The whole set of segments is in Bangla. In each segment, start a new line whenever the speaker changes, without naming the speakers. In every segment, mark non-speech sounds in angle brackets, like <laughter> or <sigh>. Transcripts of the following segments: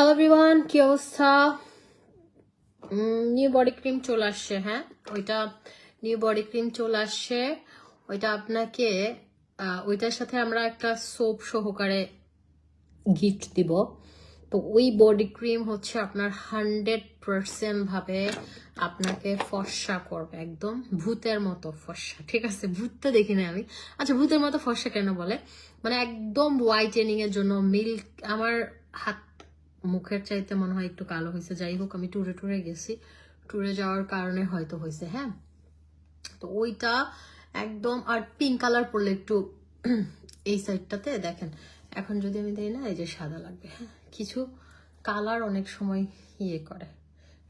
হ্যালো এভরিওয়ান কি অবস্থা? নিউ বডি ক্রিম চলে আসছে হ্যাঁ? ওইটা নিউ বডি ক্রিম চলে আসছে। ওইটা আপনাকে ওইটার সাথে আমরা একটা সোপ সহকারে গিফট দিব। তো ওই বডি ক্রিম হচ্ছে আপনার হান্ড্রেড ভাবে আপনাকে ফর্সা করবে, একদম ভূতের মতো ফর্সা। ঠিক আছে? ভূতটা দেখি না আমি। আচ্ছা ভূতের মতো ফর্সা কেন বলে? মানে একদম হোয়াইটেনিং এর জন্য মিল্ক আমার হাত মুখের চাইতে মনে হয় একটু কালো হয়েছে যাই হোক, আমি ট্যুরে ট্যুরে গেছি। ট্যুরে যাওয়ার কারণে হয়তো হয়েছে হ্যাঁ? তো ওইটা একদম, আর পিঙ্ক কালার পরলে একটু <clears throat> এই সাইডটাতে দেখেন, এখন যদি আমি দিই না, এই যে সাদা লাগবে হ্যাঁ? কিছু কালার অনেক সময় ইয়ে করে।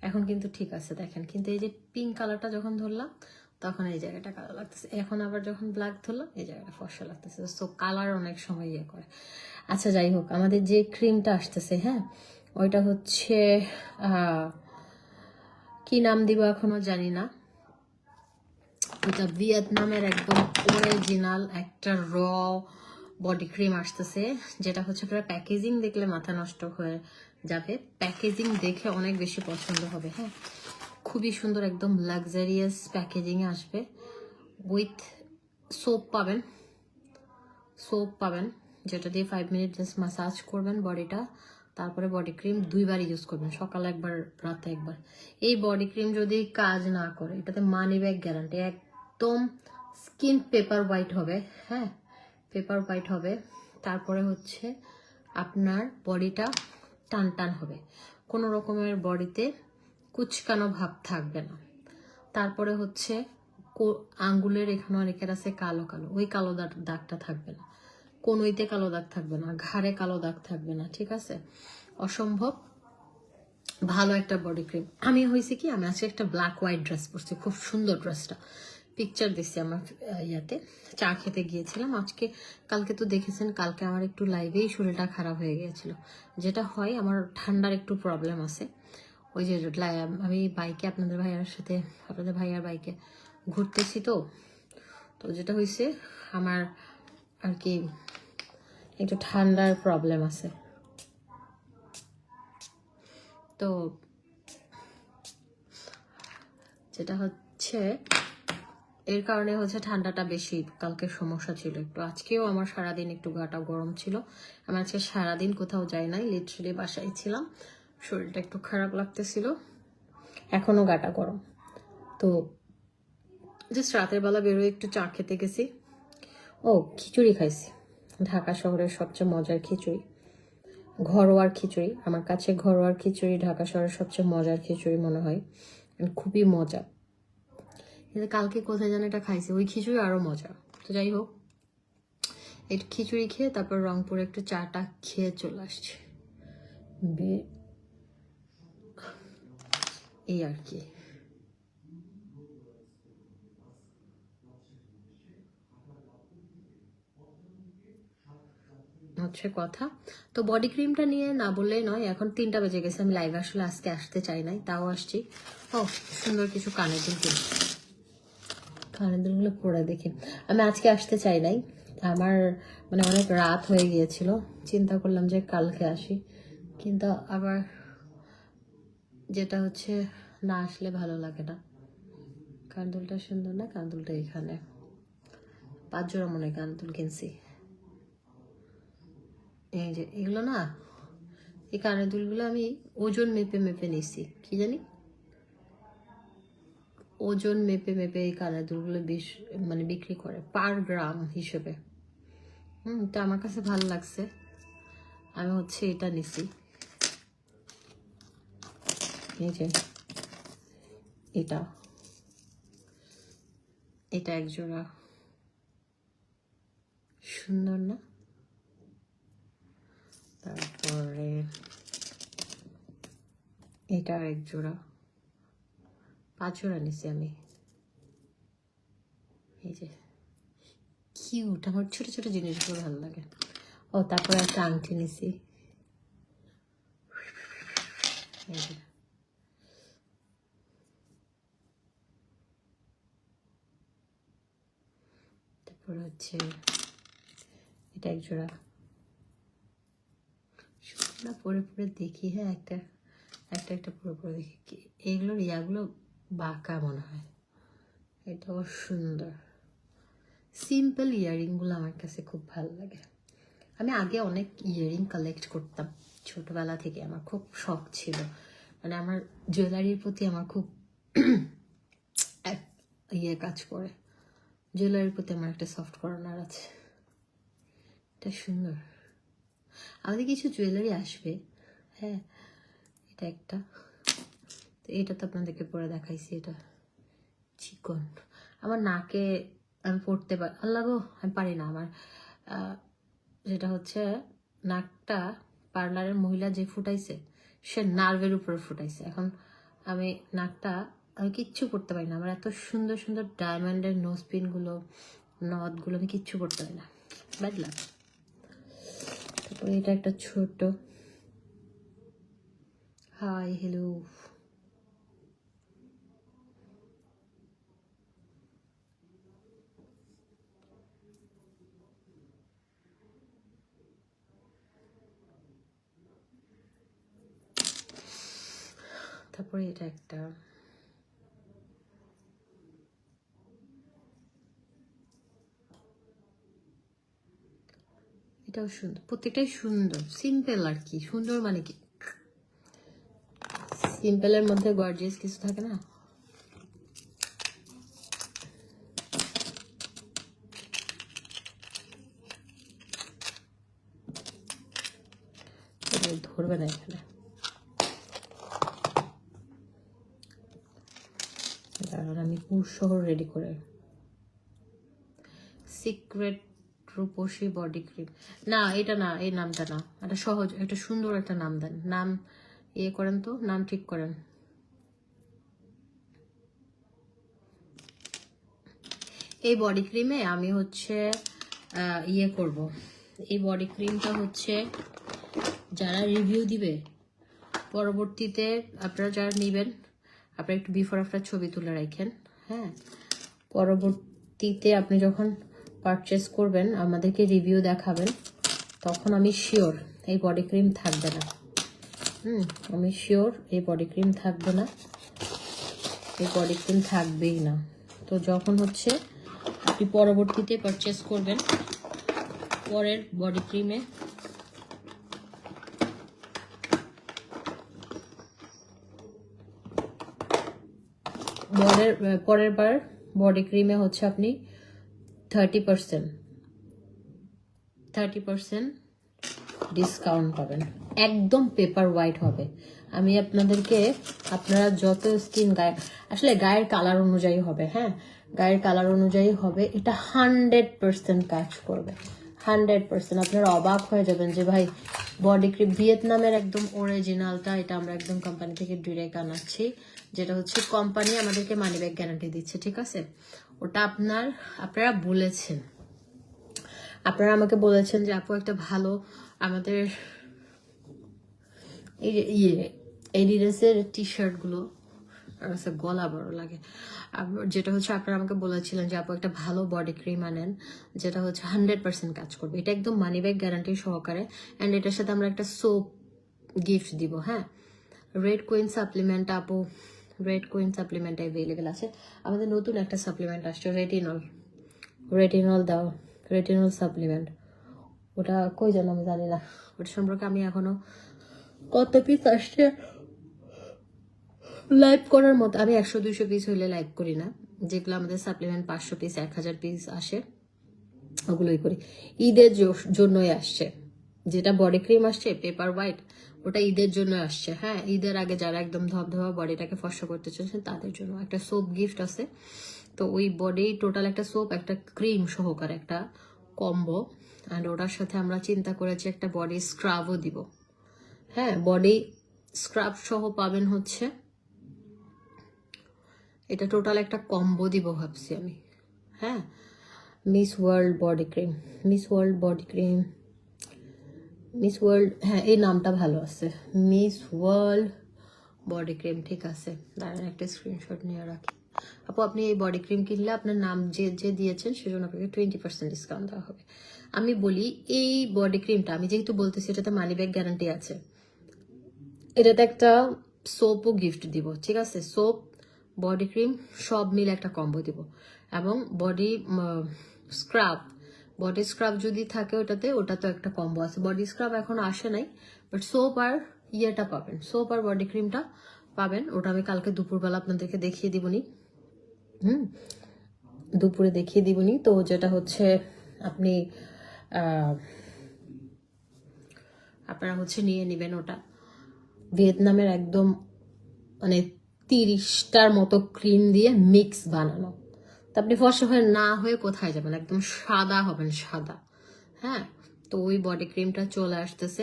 এখন কিন্তু ঠিক আছে, দেখেন। কিন্তু এই যে পিঙ্ক কালারটা যখন ধরলাম তখন এই জায়গাটা কালো লাগতেছে। এখন আবার যখন ব্ল্যাক ধরলাম, এই জায়গাটা ফর্সা লাগতেছে। সো কালার অনেক সময় ইয়ে করে। আচ্ছা যাই হোক, আমাদের যে ক্রিমটা আসতেছে হ্যাঁ? ওইটা হচ্ছে কি নাম দিব এখনও জানি না। এটা ভিয়েতনামের একদম অরিজিনাল একটা র বডি ক্রিম আসতেছে, যেটা হচ্ছে পুরো প্যাকেজিং দেখলে মাথা নষ্ট হয়ে যাবে। প্যাকেজিং দেখে অনেক বেশি পছন্দ হবে হ্যাঁ? খুবই সুন্দর একদম লাক্সারিয়াস প্যাকেজিংয়ে আসবে। উইথ সোপ পাবেন। সোপ পাবেন, যেটা দিয়ে ফাইভ মিনিট জাস্ট মাসাজ করবেন বডিটা। তারপরে বডি ক্রিম দুইবার ইউজ করবেন, সকালে একবার, রাতে একবার। এই বডি ক্রিম যদি কাজ না করে, এটাতে মানি ব্যাগ গ্যারান্টি একদম স্কিন পেপার হোয়াইট হবে হ্যাঁ? পেপার হোয়াইট হবে। তারপরে হচ্ছে আপনার বডিটা টান টান হবে। কোনো রকমের বডিতে কুচকানো ভাব থাকবে না। তারপরে হচ্ছে আঙ্গুলের এখানে অনেকের আছে কালো কালো। ওই কালো দাগ- দাগটা থাকবে না। কোনোইতে কালো দাগ থাকবে না। ঘাড়ে কালো দাগ থাকবে না, ঠিক আছে? অসম্ভব ভালো একটা বডি ক্রিম আমি হয়েছে কি, আমি আজকে একটা ব্ল্যাক হোয়াইট ড্রেস পরছি, খুব সুন্দর ড্রেসটা পিকচার দিচ্ছি আমার ইয়াতে। চা খেতে গিয়েছিলাম। আজকে, কালকে তো দেখেছেন, কালকে আমার একটু লাইভেই শরীরটা খারাপ হয়ে গিয়েছিল। যেটা হয়, আমার ঠান্ডার একটু প্রবলেম আছে। ওই যে আমি বাইকে আপনাদের ভাইয়ার সাথে, আপনাদের ভাইয়ার বাইকে ঘুরতেছি তো। তো যেটা হয়েছে আমার আর কি একটু ঠান্ডার প্রবলেম আছে। তো যেটা হচ্ছে, এর কারণে হচ্ছে ঠান্ডাটা বেশি, কালকে সমস্যা ছিল একটু। আজকেও আমার সারাদিন একটু গাটা গরম ছিল। আমি আজকে সারাদিন কোথাও যাই নাই লিটারেলি বাসায় ছিলাম। শরীরটা একটু খারাপ লাগতেছিল। এখনও গাটা গরম। তো জাস্ট রাতের বেলা বেরোয় একটু চা খেতে গেছি। ও, খিচুড়ি খাইছি। ঢাকা শহরের সবচেয়ে মজার খিচুড়ি। ঘরোয়ার খিচুড়ি। আমার কাছে ঘরোয়ার খিচুড়ি ঢাকা শহরের সবচেয়ে মজার খিচুড়ি মনে হয়। খুবই মজা। কিন্তু কালকে কোথায় যেন এটা খাইছি। ওই খিচুড়ি আরও মজা। তো যাই হোক, এই খিচুড়ি খেয়ে তারপর রংপুরে একটু চাটা খেয়ে চলে আসছি। এই আর কি। হচ্ছে কথা। তো বডি ক্রিমটা নিয়ে না বললেই নয়, এখন তিনটা বেজে গেছে, আমি লাইভ আসলে আজকে আসতে চাই নাই, তাও আসছি। ও, সুন্দর কিছু কানের দুল কানের দুলগুলো পরে দেখি। আমি আজকে আসতে চাই নাই, আমার মানে অনেক রাত হয়ে গিয়েছিল, চিন্তা করলাম যে কালকে আসি। কিন্তু আবার যেটা হচ্ছে না আসলে ভালো লাগে না। কান্দুলটা সুন্দর না? কান্দুলটা এখানে। পাঁচ জোড়া মনে কান্দুল কিনছি। এই যে এগুলো না, এই কানের দুলগুলো আমি ওজন মেপে মেপে নিছি কি জানি? ওজন মেপে মেপে এই কানের দুলগুলো বেশ মানে বিক্রি করে পার গ্রাম হিসেবে। হুম, তো আমার কাছে ভালো লাগছে। আমি হচ্ছে এটা নিছি। এই যে এটা। এটা এক জোড়া সুন্দর না? তারপরে এটা এক জোড়া পাঁচ জোড়া নিছি আমি। এই যে, কিউট, আমার ছোট ছোট জিনিসগুলো ভালো লাগে। ও, তারপরে একটা আংটি নিছি। এই যে। তারপর হচ্ছে এটা এক জোড়া। আমরা পরে পরে দেখি হ্যাঁ একটা একটা একটা পরে পরে দেখি। এগুলোর ইয়াগুলো বাঁকা মনে হয়। এটাও সুন্দর। সিম্পল ইয়ারিংগুলো আমার কাছে খুব ভালো লাগে। আমি আগে অনেক ইয়ারিং কালেক্ট করতাম ছোটবেলা থেকে, আমার খুব শখ ছিল। মানে আমার জুয়েলারির প্রতি আমার খুব <clears throat> ইয়ে কাজ করে। জুয়েলারির প্রতি আমার একটা সফট কর্নার আছে। এটা সুন্দর। আমাদের কিছু জুয়েলারি আসবে। হ্যাঁ এটা একটা। তো এটা তো আপনাদেরকে পরে দেখাইছি, এটা চিকন। আমার নাকে আমি পড়তে পারি আল্লাহ গো, আমি পারি না আমার। যেটা হচ্ছে, নাকটা পার্লারের মহিলা যে ফুটাইছে, সে নার্ভের উপরে ফুটাইছে। এখন আমি নাকটা আমি কিচ্ছু করতে পারি না। আমার এত সুন্দর সুন্দর ডায়মন্ডের নোজ পিনগুলো আমি কিচ্ছু করতে পারি না। লাগ তারপরে এটা একটা ছোট। হাই হ্যালো তারপরে এটা একটা এটাও সুন্দর প্রত্যেকটাই সুন্দর সিম্পল আর কি, সুন্দর মানে কি? সিম্পলের মধ্যে গর্জিয়াস কিছু থাকে না? ধরবে না এখানে। আমি পুর শহর রেডি করে সিক্রেট রূপসী বডি ক্রিম না, এটা না এই নামটা না। এটা সহজ একটা সুন্দর একটা নাম দেন। নাম ইয়ে করেন তো, নাম ঠিক করেন। এই বডি ক্রিমে আমি হচ্ছে ইয়ে করব। এই বডি ক্রিমটা হচ্ছে, যারা রিভিউ দিবে, পরবর্তীতে আপনারা যারা নেবেন, আপনারা একটু বিফোর আফটার ছবি তুলে রাখেন হ্যাঁ? পরবর্তীতে আপনি যখন পারচেস করবেন, আমাদেরকে রিভিউ দেখাবেন, তখন আমি শিওর এই বডি ক্রিম থাকবে না। হুম, আমি শিওর এই বডি ক্রিম থাকবে না, এই বডি ক্রিম থাকবেই না। তো যখন হচ্ছে আপনি পরবর্তীতে পারচেস করবেন, পরের বডি ক্রিমে পরের পরের বার বডি ক্রিমে হচ্ছে আপনি thirty percent thirty percent discount পাবেন। একদম পেপার হোয়াইট হবে। আমি আপনাদেরকে, আপনারা যত স্কিন গায়ে, আসলে গায়ের কালার অনুযায়ী হবে হ্যাঁ? গায়ের কালার অনুযায়ী হবে, এটা হান্ড্রেড পার্সেন্ট কাজ করবে। হান্ড্রেড পার্সেন্ট আপনারা অবাক হয়ে যাবেন যে, ভাই বডি ক্রিম ভিয়েতনামের একদম অরিজিনালটা এটা আমরা একদম কোম্পানি থেকে ডিরেক্ট আনাচ্ছি। যেটা হচ্ছে কোম্পানি আমাদেরকে মানি ব্যাগ গ্যারান্টি দিচ্ছে, ঠিক আছে? ওটা আপনার, আপনারা বলেছেন। আপনারা আমাকে বলেছেন যে, আপু, একটা ভালো আমাদের এই যে ইয়ে এডিডাসের টি শার্টগুলো গলা বড় লাগে। যেটা হচ্ছে আপনারা আমাকে বলেছিলেন যে, আপু, একটা ভালো বডি ক্রিম আনেন, যেটা হচ্ছে হান্ড্রেড পার্সেন্ট কাজ করবে। এটা একদম মানি ব্যাগ গ্যারান্টি সহকারে অ্যান্ড এটার সাথে আমরা একটা সোপ গিফট দিব হ্যাঁ? রেড কুইন সাপ্লিমেন্ট আপু রেড কুইন সাপ্লিমেন্ট অ্যাভেলেবেল আছে। আমাদের নতুন একটা সাপ্লিমেন্ট আসছে রেটিনল রেটিনল দাও রেটিনল সাপ্লিমেন্ট ওটা কই যেন আমি জানি না। ওটা সম্পর্কে আমি এখনও কত পিস আসছে? লাইভ করার মতো, আমি একশো, দুইশো পিস হইলে লাইভ করি না। যেগুলো আমাদের সাপ্লিমেন্ট পাঁচশো পিস এক হাজার পিস আসে, ওগুলোই করি। ঈদের জন্যই আসছে। যেটা বডি ক্রিম আসছে পেপার হোয়াইট ওটা ঈদের জন্য আসছে হ্যাঁ? ঈদের আগে যারা একদম ধবধবা বডিটাকে ফর্সা করতে চাইছেন, তাদের জন্য একটা সোপ গিফট আছে। তো ওই বডি টোটাল একটা সোপ একটা ক্রিম সহকারে একটা কম্বো অ্যান্ড ওটার সাথে আমরা চিন্তা করেছি একটা বডি স্ক্রাবও দিব। হ্যাঁ বডি স্ক্রাব সহ পাবেন হচ্ছে, এটা টোটাল একটা কম্বো দিব ভাবছি আমি। হ্যাঁ? Miss World body cream Miss World body cream Miss World হ্যাঁ এই নামটা ভালো আছে। মিস ওয়ার্ল্ড বডি ক্রিম ঠিক আছে। দাঁড়ান, একটা স্ক্রিনশট নিয়ে রাখি। আপু, আপনি এই বডি ক্রিম কিনলে আপনার নাম যে যে দিয়েছেন, সেজন্য আপনাকে টোয়েন্টি পার্সেন্ট ডিসকাউন্ট দেওয়া হবে। আমি বলি, এই বডি ক্রিমটা আমি যেহেতু বলতেছি, এটাতে মানি ব্যাগ গ্যারান্টি আছে। এটাতে একটা সোপও গিফট দিব, ঠিক আছে? সোপ বডি ক্রিম সব মিলে একটা কম্বো দিব। এবং বডি স্ক্রাব বডি স্ক্রাব যদি থাকে ওটাতে, ওটা তো একটা কম্বো আছে। বডি স্ক্রাব এখন আসে নাই বাট সোপ আর ইয়েটা পাবেন। সোপ আর বডি ক্রিমটা পাবেন। ওটা আমি কালকে দুপুরবেলা আপনাদেরকে দেখিয়ে দিবনি। হুম? দুপুরে দেখিয়ে দিবনি। তো যেটা হচ্ছে আপনি আপনারা হচ্ছে নিয়ে নেবেন ওটা। ভিয়েতনামের একদম মানে তিরিশটার মতো ক্রিম দিয়ে মিক্স বানানো। তো আপনি ফর্সা হয়ে না হয়ে কোথায় যাবেন? একদম সাদা হবেন, সাদা। হ্যাঁ? তো ওই বডি ক্রিমটা চলে আসতেছে।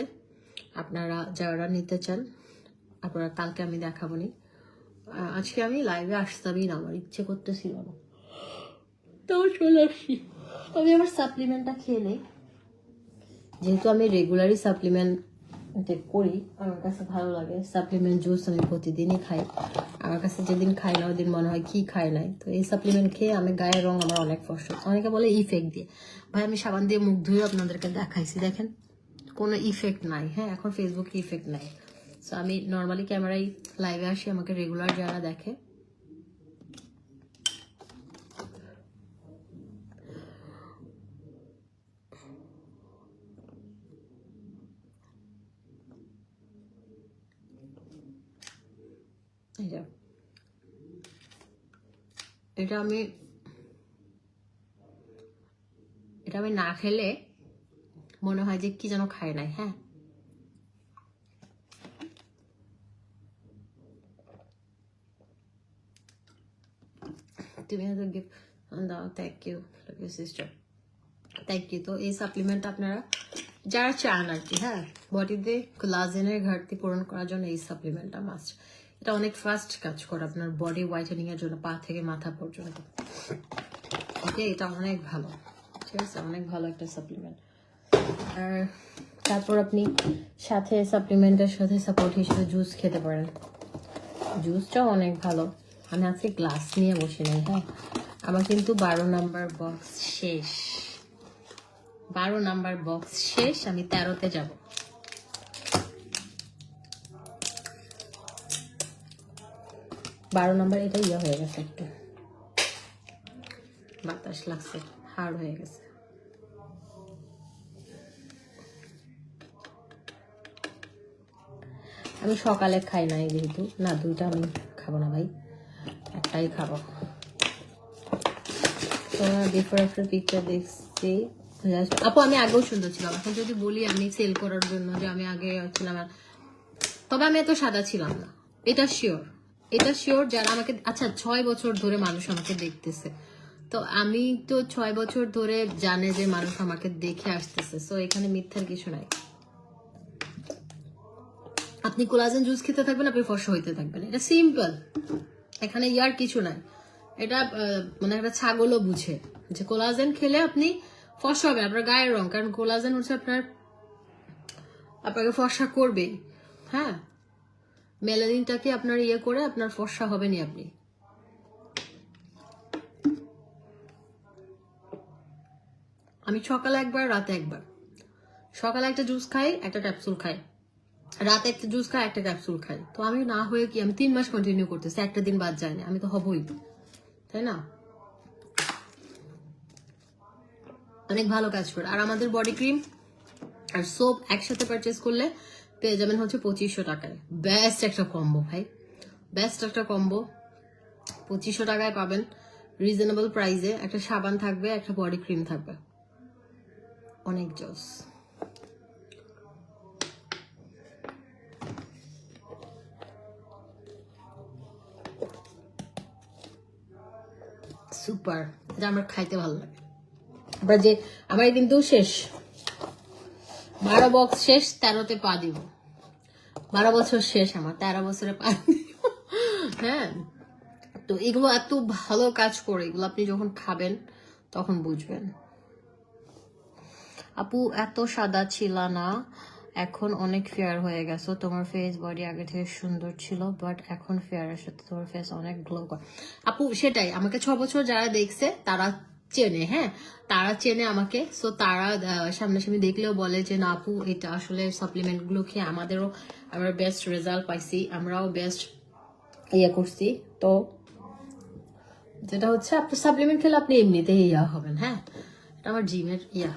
আপনারা যারা নিতে চান, আপনারা কালকে আমি দেখাবো নি আজকে আমি লাইভে আসতামই না, আমার ইচ্ছে করতেছিল না। তো চলে আসছি আমি আমার সাপ্লিমেন্টটা খেয়ে নেই। যেহেতু আমি রেগুলারই সাপ্লিমেন্ট করি। আমার কাছে ভালো লাগে। সাপ্লিমেন্ট জুস আমি প্রতিদিনই খাই। আমার কাছে যেদিন খাই না, ওদিন মনে হয় কি খাই নাই। তো এই সাপ্লিমেন্ট খেয়ে আমি গায়ের রং আমার অনেক ফসল অনেকে বলে ইফেক্ট দিয়ে। ভাই, আমি সাবান দিয়ে মুখ ধুয়ে আপনাদেরকে দেখাইছি, দেখেন। কোনো ইফেক্ট নাই হ্যাঁ? এখন ফেসবুকে ইফেক্ট নাই। সো আমি নর্মালি ক্যামেরায় লাইভে আসি, আমাকে রেগুলার যারা দেখে এই যে। এটা আমি এটা আমি না খেলে মনে হয় যে কি যেন খাই নাই হ্যাঁ? তুমি হয়তো গিফট দাও thank you sister thank you তো এই সাপ্লিমেন্ট আপনারা যারা চান আর কি হ্যাঁ? বডিতে কোলাজেনের ঘাটতি পূরণ করার জন্য এই সাপ্লিমেন্টটা মাস্ট এটা অনেক ফাস্ট কাজ করে আপনার বডি হোয়াইটেনিং এর জন্য, পা থেকে মাথা পর্যন্ত। ওকে এটা অনেক ভালো। ঠিক আছে, অনেক ভালো একটা সাপ্লিমেন্ট আর তারপর আপনি সাথে সাপ্লিমেন্টের সাথে সাপোর্ট হিসেবে জুস খেতে পারেন। জুসটাও অনেক ভালো। আমি আজকে গ্লাস নিয়ে বসে নেই হ্যাঁ? আমার কিন্তু বারো নাম্বার বক্স শেষ। বারো নাম্বার বক্স শেষ, আমি তেরোতে যাব। বারো নম্বর এটা ইয়ে হয়ে গেছে একটু। বাতাস লাগছে হার্ড হয়ে গেছে। আমি সকালে খাই নাই যেহেতু। না, দুইটা আমি খাব না ভাই, একটাই খাব। বিফোর আফটার পিকচার দেখছি। আপু, আমি আগেও সুন্দর ছিলাম। এখন যদি বলি আমি সেল করার জন্য যে আমি আগে ছিলাম তবে আমি এত সাদা ছিলাম না। এটা শিওর এটা শিওর যারা আমাকে আচ্ছা ছয় বছর ধরে মানুষ আমাকে দেখতেছে। তো আমি তো ছয় বছর ধরে জানে যে মানুষ আমাকে দেখে আসতেছে। সো এখানে মিথ্যার কিছু নাই। আপনি কোলাজেন জুস খেতে থাকবেন, আপনি ফর্সা হইতে থাকবেন। এটা সিম্পল এখানে ইয়ার কিছু নাই। এটা মানে একটা ছাগলও বুঝে যে কোলাজেন খেলে আপনি ফর্সা হবে আপনার গায়ের রং। কারণ কোলাজেন হচ্ছে আপনার, আপনাকে ফর্সা করবে হ্যাঁ? মেলানিনটাকে আপনার ইয়ে করে আপনার ফর্সা হবেনি আপনি। আমি সকালে একবার, রাতে একবার। সকালে একটা জুস খাই, একটা ক্যাপসুল খাই। রাতে একটা জুস খাই, একটা ক্যাপসুল খাই। তো আমি না হয়ে কি, আমি তিন মাস কন্টিনিউ করতেছি, একটা দিন বাদ যায় না, আমি তো হবই। তাই না? অনেক ভালো কাজ করে। আর আমাদের বডি ক্রিম আর সোপ একসাথে পারচেস করলে পেয়ে যাবেন হচ্ছে পঁচিশশো টাকায়। বেস্ট একটা কম্বো ভাই। বেস্ট একটা কম্বো পঁচিশশো টাকায় পাবেন রিজনেবল প্রাইসে একটা সাবান থাকবে, একটা বডি ক্রিম থাকবে। অনেক জস। সুপার এটা আমার খাইতে ভালো লাগে। আমরা যে আমার কিন্তু শেষ। বারো বক্স শেষ, তেরোতে পা দিব। বারো বছর শেষ আমার, তেরো বছরে পা দিব। হ্যাঁ? তো এগুলো এত ভালো কাজ করে, এগুলো আপনি যখন খাবেন, তখন বুঝবেন। আপু, এত সাদা ছিল না, এখন অনেক ফেয়ার হয়ে গেছো। তোমার ফেস বডি আগে থেকে সুন্দর ছিল বাট এখন ফেয়ারের সাথে তোমার ফেস অনেক গ্লো করে। আপু, সেটাই, আমাকে ছ বছর যারা দেখছে, তারা চেনে হ্যাঁ? তারা চেনে আমাকে। সো তারা সামনাসামনি দেখলেও বলে যে, না আপু, এটা আসলে সাপ্লিমেন্টগুলো খেয়ে আমাদেরও আমরা বেস্ট রেজাল্ট পাইছি, আমরাও বেস্ট ইয়ে করছি। তো, যেটা হচ্ছে আপনার সাপ্লিমেন্ট খেলে আপনি এমনিতেই ইয়া হবেন হ্যাঁ? এটা আমার জিমের ইয়া।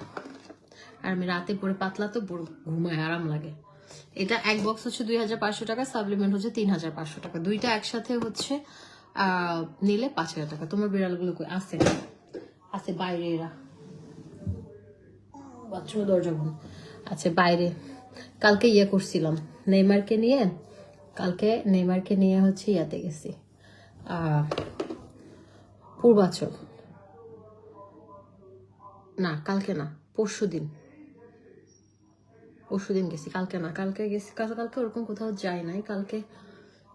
আর আমি রাতে পরে পাতলা তো ঘুমায়, আরাম লাগে। এটা এক বক্স হচ্ছে দুই হাজার পাঁচশো টাকা সাপ্লিমেন্ট হচ্ছে তিন হাজার পাঁচশো টাকা। দুইটা একসাথে হচ্ছে নিলে পাঁচ হাজার টাকা। তোমার বিড়ালগুলো আছে আছে বাইরে এরা। বাথরুমে দরজা বন্ধ। আছে বাইরে। কালকে ইয়ে করছিলাম, নেইমারকে নিয়ে। কালকে নেইমারকে নিয়ে হচ্ছে ইয়াতে গেছি। পূর্বাচল। না, কালকে না, পরশু দিন। পরশু দিন গেছি, কালকে না। কালকে গেছি, কাল কালকে ওরকম কোথাও যাই নাই। কালকে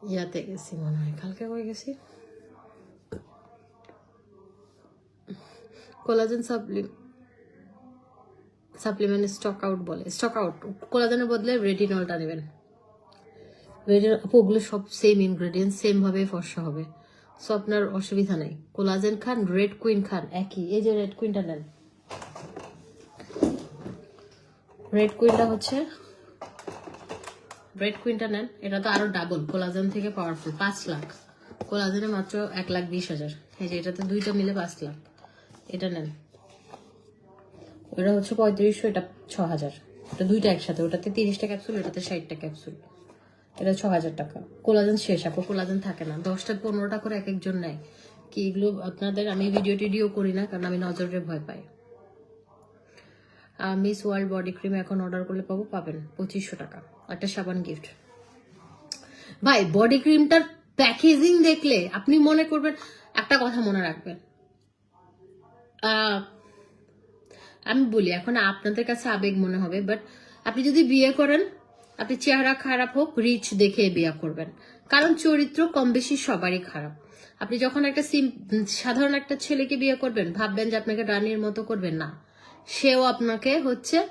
ইয়াতে গেছি মনে হয়। কালকে কই গেছি? কোলাজেন সাপ্লি সাপ্লিমেন্ট স্টক আউট বলে স্টক আউট কোলাজেনের বদলে রেটিনলটা নেবেন। রেটিনল ওগুলো সব সেম ইনগ্রেডিয়েন্ট সেম ভাবে ফর্সা হবে। সো আপনার অসুবিধা নেই। কোলাজেন খান রেড কুইন খান, একই। এই যে রেড কুইনটা নেন। রেড কুইনটা হচ্ছে রেড কুইনটা নেন, এটা তো আরও ডাবল কোলাজেন থেকে পাওয়ারফুল পাঁচ লাখ। কোলাজেনে মাত্র এক লাখ বিশ হাজার। এই যে এটাতে দুইটা মিলে পাঁচ লাখ। এটা নেন। ওটা হচ্ছে পঁয়ত্রিশশো, এটা ছ হাজার এটা দুইটা একসাথে, ওটাতে তিরিশটা ক্যাপসুল এটাতে ষাটটা ক্যাপসুল। এটা ছ হাজার টাকা। কোলাজেন শেষ আপু কোলাজেন থাকে না। দশটা পনেরোটা করে এক একজন নেয়। কি এগুলো আপনাদের, আমি ভিডিও টিডিও করি না, কারণ আমি নজরে ভয় পাই। মিস ওয়ার্ল্ড বডি ক্রিম এখন অর্ডার করলে পাবো, পাবেন পঁচিশশো টাকা। একটা সাবান গিফট ভাই বডি ক্রিমটার প্যাকেজিং দেখলে আপনি মনে করবেন, একটা কথা মনে রাখবেন। আমি বলি, এখন আপনাদের কাছে আবেগ মনে হবে বাট আপনি যদি বিয়ে করেন, আপনি চেহারা খারাপ হোক রিচ দেখে বিয়ে করবেন। কারণ চরিত্র কম বেশি সবারই খারাপ। আপনি যখন একটা সাধারণ একটা ছেলেকে বিয়ে করবেন, ভাববেন যে আপনাকে রানীর মতো করবেন, না। সেও আপনাকে হচ্ছে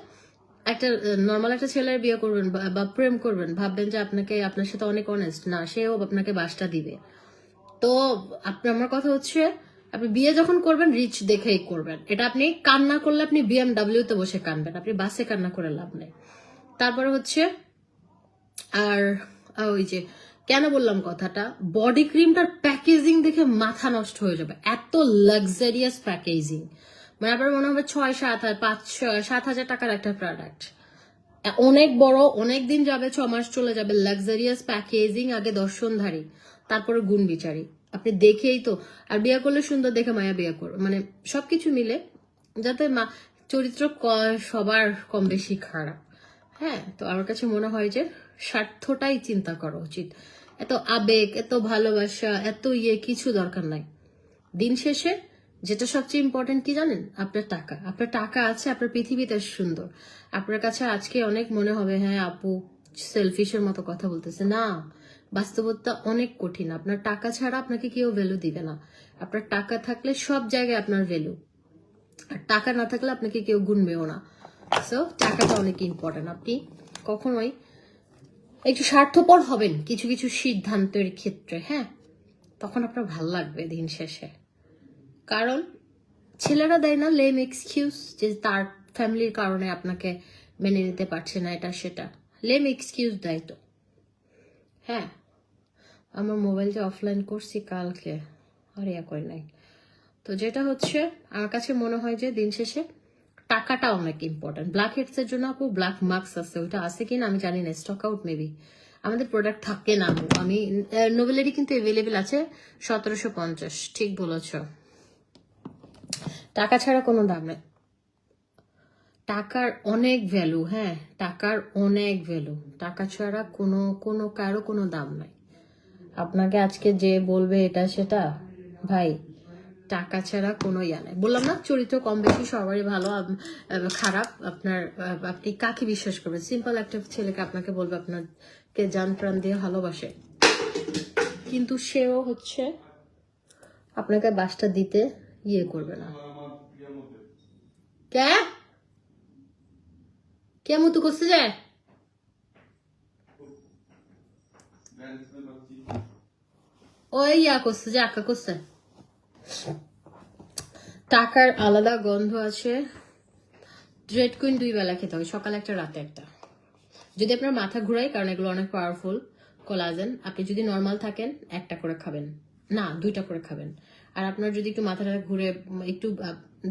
একটা নর্মাল একটা ছেলের বিয়ে করবেন, বা- প্রেম করবেন, ভাববেন যে আপনাকে, আপনার সাথে অনেক অনেস্ট না, সেও আপনাকে বাসটা দিবে। তো আপনি আমার কথা হচ্ছে আপনি বিয়ে যখন করবেন রিচ দেখেই করবেন। এটা আপনি কান্না করলে আপনি বিএমডাব্লিউ তে বসে কানবেন আপনি বাসে কান্না করে লাভ নেই। তারপরে হচ্ছে, আর ওই যে, কেন বললাম কথাটা? বডি ক্রিমটার প্যাকেজিং দেখে মাথা নষ্ট হয়ে যাবে। এত লাক্সারিয়াস প্যাকেজিং মানে আপনার মনে হবে ছয়, সাত হাজার পাঁচ সাত হাজার টাকার একটা প্রোডাক্ট অনেক বড়, অনেক দিন যাবে, ছ মাস চলে যাবে। লাক্সারিয়াস প্যাকেজিং আগে দর্শনধারী, তারপরে গুণ বিচারি আপনি দেখেই তো। আর বিয়ে করলে সুন্দর দেখে মায়া বিয়ে করবে মানে সবকিছু মিলে যাতে মা, চরিত্র সবার কম বেশি খারাপ। হ্যাঁ তো আমার কাছে মনে হয় যে স্বার্থটাই চিন্তা করা উচিত। এত আবেগ, এত ভালোবাসা, এত ইয়ে কিছু দরকার নাই। দিন শেষে যেটা সবচেয়ে ইম্পর্টেন্ট কি জানেন? আপনার টাকা। আপনার টাকা আছে, আপনার পৃথিবীতে সুন্দর। আপনার কাছে আজকে অনেক মনে হবে হ্যাঁ আপু সেলফিশের মতো কথা বলতেছে। না বাস্তবতা অনেক কঠিন। আপনার টাকা ছাড়া আপনাকে কেউ ভ্যালু দিবে না। আপনার টাকা থাকলে সব জায়গায় আপনার ভ্যালু আর টাকা না থাকলে আপনাকে কেউ গুনবেও না। সো টাকাটা অনেক ইম্পর্টেন্ট আপনি কখনোই একটু স্বার্থপর হবেন কিছু কিছু সিদ্ধান্তের ক্ষেত্রে হ্যাঁ? তখন আপনার ভালো লাগবে দিন শেষে। কারণ ছেলেরা দেয় না লেম এক্সকিউজ যে তার ফ্যামিলির কারণে আপনাকে মেনে নিতে পারছে না এটা, সেটা। লেম এক্সকিউজ দেয় তো। হ্যাঁ আমার মোবাইলটা অফলাইন করছি কালকে। আর ইয়া করে নাই। তো যেটা হচ্ছে, আমার কাছে মনে হয় যে দিন শেষে টাকাটা অনেক ইম্পর্টেন্ট ব্ল্যাক হেডস এর জন্য আপু ব্ল্যাক মার্কস আছে, ওইটা আছে কিনা আমি জানি না স্টক আউট মেবি আমাদের প্রোডাক্ট থাকে না আমি নোবেলেরই কিন্তু অ্যাভেলেবেল আছে সতেরোশো পঞ্চাশ, ঠিক বলেছ। টাকা ছাড়া কোনো দাম নেই। টাকার অনেক ভ্যালু হ্যাঁ টাকার অনেক ভ্যালু টাকা ছাড়া কোনো কোনো কারও কোনো দাম নাই। আপনাকে আজকে যে বলবে এটা সেটা ভাই টাকা ছাড়া কোনো ইয়া নাই। বললাম না চরিত্র কম বেশি সবারই ভালো খারাপ। আপনার আপনি কাকে বিশ্বাস করবেন? সিম্পল একটা ছেলেকে আপনাকে বলবে আপনাকে যান প্রাণ দিয়ে ভালোবাসে। কিন্তু সেও হচ্ছে আপনাকে বাসটা দিতে ইয়ে করবে না। কে কে মতো করছে যায় ওই ইয়া করছে, যে আঁকা করছে। টাকার আলাদা গন্ধ আছে। রেড কুইন দুই বেলা খেতে হবে, সকালে একটা, রাতে একটা। যদি আপনার মাথা ঘুরায়, কারণ এগুলো অনেক পাওয়ারফুল কোলাজেন আপনি যদি নর্মাল থাকেন, একটা করে খাবেন। না, দুইটা করে খাবেন। আর আপনার যদি একটু মাথাটা ঘুরে একটু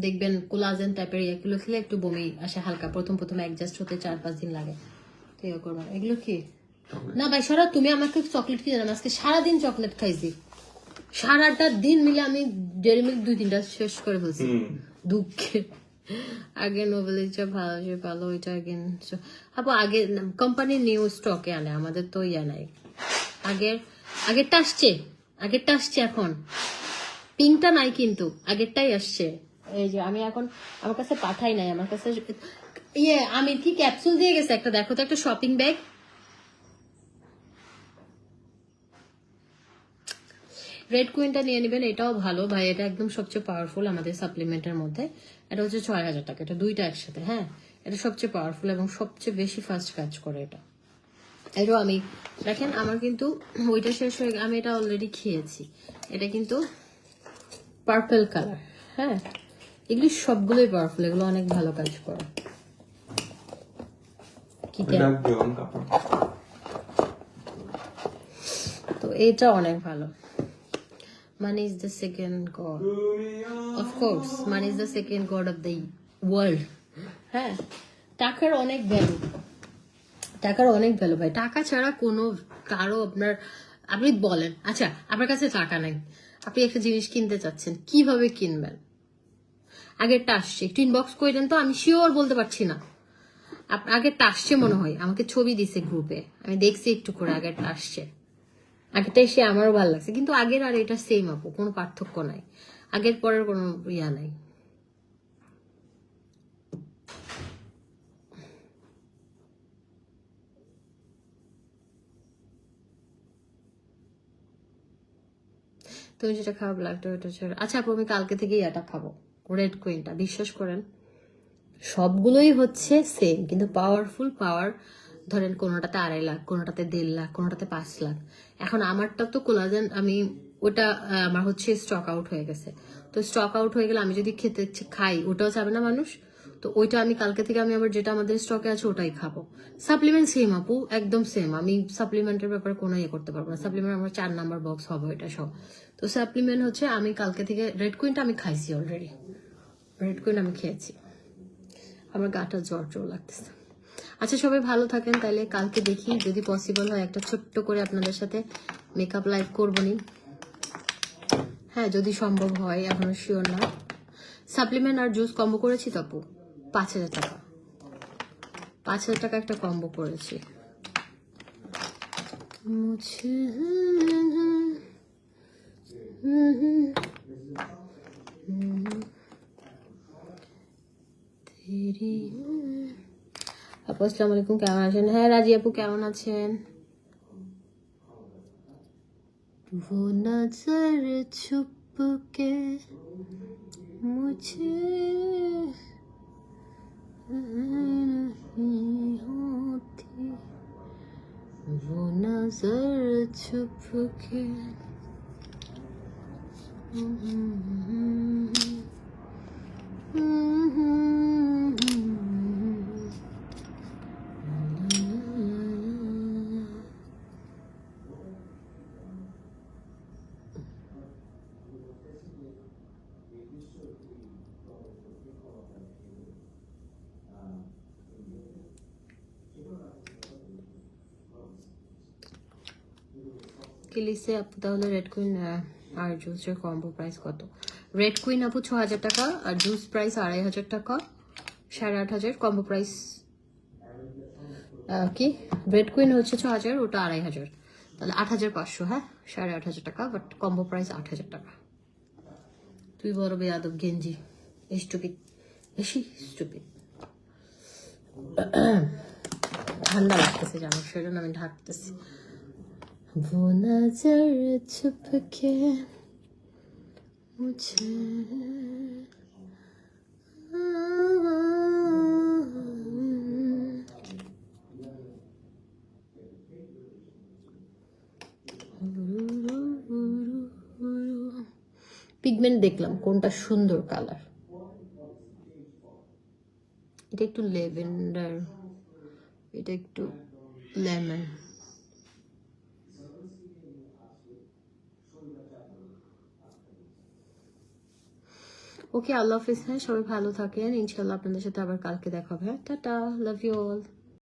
দেখবেন কোলাজেন টাইপের এগুলো খেলে একটু বমি আসে হালকা। প্রথম প্রথম অ্যাডজাস্ট হতে চার পাঁচ দিন লাগে। তো ইয়ে করবেন এগুলো কি? না ভাই সারা তুমি আমাকে চকলেট কিনে দেন আজকে সারাদিন চকলেট খাইছি। সারাটা দিন মিলে আমি ডেরি মিল্ক দুই তিনটা শেষ করে ফেলছি। দুঃখে। আগে নোবেলিটা ভালো যে ভালো ওইটা আগে আপু আগে কোম্পানির নিউ স্টকে আনে আমাদের তো ইয়া নাই। আগের আগেরটা আসছে। আগেরটা আসছে এখন। পিঙ্কটা নাই কিন্তু আগেরটাই আসছে। এই যে আমি এখন আমার কাছে পাঠাই নাই আমার কাছে ইয়ে আমি কি ক্যাপসুল দিয়ে গেছে একটা দেখো তো একটা শপিং ব্যাগ রেড কুইনটা নিয়ে নেবেন এটাও ভালো। ভাই এটা একদম সবচেয়ে পাওয়ারফুল আমাদের সাপ্লিমেন্টের মধ্যে। এটা হচ্ছে ছয় হাজার টাকা এটা দুইটা একসাথে হ্যাঁ? এটা সবচেয়ে পাওয়ারফুল এবং সবচেয়ে বেশি ফাস্ট কাজ করে এটা। এটাও আমি দেখেন আমার কিন্তু ওইটা শেষ হয়ে আমি এটা অলরেডি খেয়েছি। এটা কিন্তু পার্পল কালার হ্যাঁ। এগুলি সবগুলোই পাওয়ারফুল এগুলো অনেক ভালো কাজ করে। তো এটা অনেক ভালো। Money is the second god of course money is the second god of the world হ্যাঁ। টাকার অনেক ভ্যালু টাকার অনেক ভ্যালু ভাই। টাকা ছাড়া কোনো কারও আপনার আপনি বলেন আচ্ছা আপনার কাছে টাকা নাই। আপনি একটা জিনিস কিনতে চাচ্ছেন, কীভাবে কিনবেন? আগেরটা আসছে, একটু ইনবক্স করে তো, আমি শিওর বলতে পারছি না। আগে আগেরটা আসছে মনে হয়, আমাকে ছবি দিছে গ্রুপে আমি দেখছি একটু করে আগেরটা আসছে। আগেরটা এসে আমারও ভালো লাগছে, কিন্তু আগের আর এটা সেম আপু, কোনো পার্থক্য নাই। আগের পরের কোনো ইয়া নাই। তুমি যেটা খাও ব্ল্যাকটা ওটা ছেড়ে আচ্ছা আপু, আমি কালকে থেকেই এটা খাব। রেড কুইনটা বিশ্বাস করেন। সবগুলোই হচ্ছে সেম কিন্তু পাওয়ারফুল পাওয়ার ধরেন কোনোটাতে আড়াই লাখ, কোনোটাতে দেড় লাখ, কোনোটাতে পাঁচ লাখ। এখন আমারটা তো কোলাজেন আমি ওটা আমার হচ্ছে স্টক আউট হয়ে গেছে। তো স্টক আউট হয়ে গেলে আমি যদি খেতে খাই, ওটাও চাবে না মানুষ। তো ওইটা আমি কালকে থেকে আমি আবার যেটা আমাদের স্টকে আছে, ওটাই খাব। সাপ্লিমেন্ট সেম আপু, একদম সেম আমি সাপ্লিমেন্টের ব্যাপারে কোনো ইয়ে করতে পারব না। সাপ্লিমেন্ট আমার চার নাম্বার বক্স হবে এটা সব। তো সাপ্লিমেন্ট হচ্ছে আমি কালকে থেকে রেড কুইনটা আমি খাইছি অলরেডি রেড কুইন আমি খেয়েছি। আমার গাটা জ্বর জ্বর লাগতেছে। আচ্ছা সবাই ভালো থাকেন তাহলে কালকে দেখি যদি পসিবল হয় একটা ছোট্ট করে আপনাদের সাথে মেকআপ লাইভ করব নি। হ্যাঁ যদি সম্ভব হয়, এখনও শিওর না। সাপ্লিমেন্ট আর জুস কম্বো করেছি তপু পাঁচ হাজার টাকা। পাঁচ হাজার টাকা একটা কম্বো করেছি। মুছে তেরি আপু আসসালামু আলাইকুম কেমন আছেন হ্যাঁ রাজি আপু কেমন আছেন वो नजर छुप के मुझे नहीं होती वो नजर छुप के কিলিসে আপু তাহলে রেড কুইন আর জুসের কম্বো প্রাইস কত? রেড কুইন আপু ছ হাজার টাকা, আর জুস প্রাইস আড়াই হাজার টাকা, সাড়ে আট হাজার। কম্বো প্রাইস কি? রেড কুইন হচ্ছে ছ হাজার ওটা আড়াই হাজার। তাহলে আট হাজার পাঁচশো হ্যাঁ? সাড়ে আট হাজার টাকা বাট কম্বো প্রাইস আট হাজার টাকা। তুই বড় বেয়াদব গেঞ্জি স্টুপিড বেশি স্টুপিড ঠান্ডা লাগতেছে জানো সেজন্য আমি ঢাকতেছি। वो नजर छुप के मुझे পিক পিগমেন্ট দেখলাম কোনটা সুন্দর কালার এটা একটু লেভেন্ডার এটা একটু লেমন ওকে আল্লাহ হাফিজ হ্যাঁ সবাই ভালো থাকেন। ইনশাল্লাহ আপনাদের সাথে আবার কালকে দেখা হবে। হ্যাঁ টাটা লাভ ইউ অল